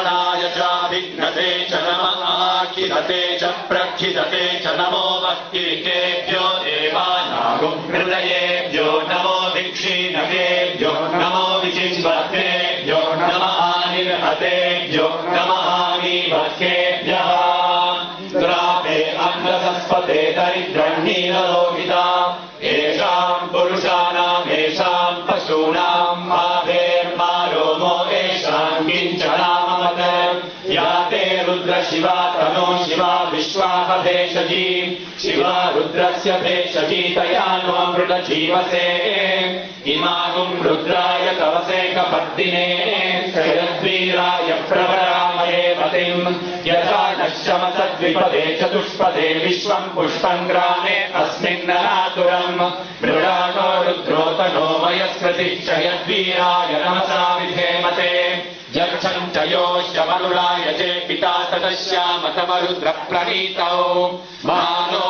चाभिघ्नते च खिलते च नमो भक्तिकेभ्यो देवानागुहृदयेभ्यो नमो भिक्षीणकेभ्यो नमो विचिन्वतेभ्यो नमः निर्हतेभ्यो नमः मीभक्तेभ्यः ग्रामे अन्नसस्पते दरिद्रह्णीनलोहिता येषाम् पुरुषाणाम् येषाम् पशूनाम् किञ्चनाममत या ते रुद्र शिवा तनो शिवा विश्वाहभेषजी शिवा रुद्रस्य भेषजी तया मृतजीवसे इमानुम् रुद्राय तवसे कपद्दिने शरद्वीराय प्रवरामये पतिम्। यथा नश्यमसद्विपदे चतुष्पदे विश्वम् पुष्पम् ग्रामे अस्मिन्ननातुरम् मृडानो रुद्रोतनो वयस्कृतिश्चयद्वीराय नमसा विधेमते यक्षम् च पिता तदश्यामतमरुद्रप्रणीतौ मानो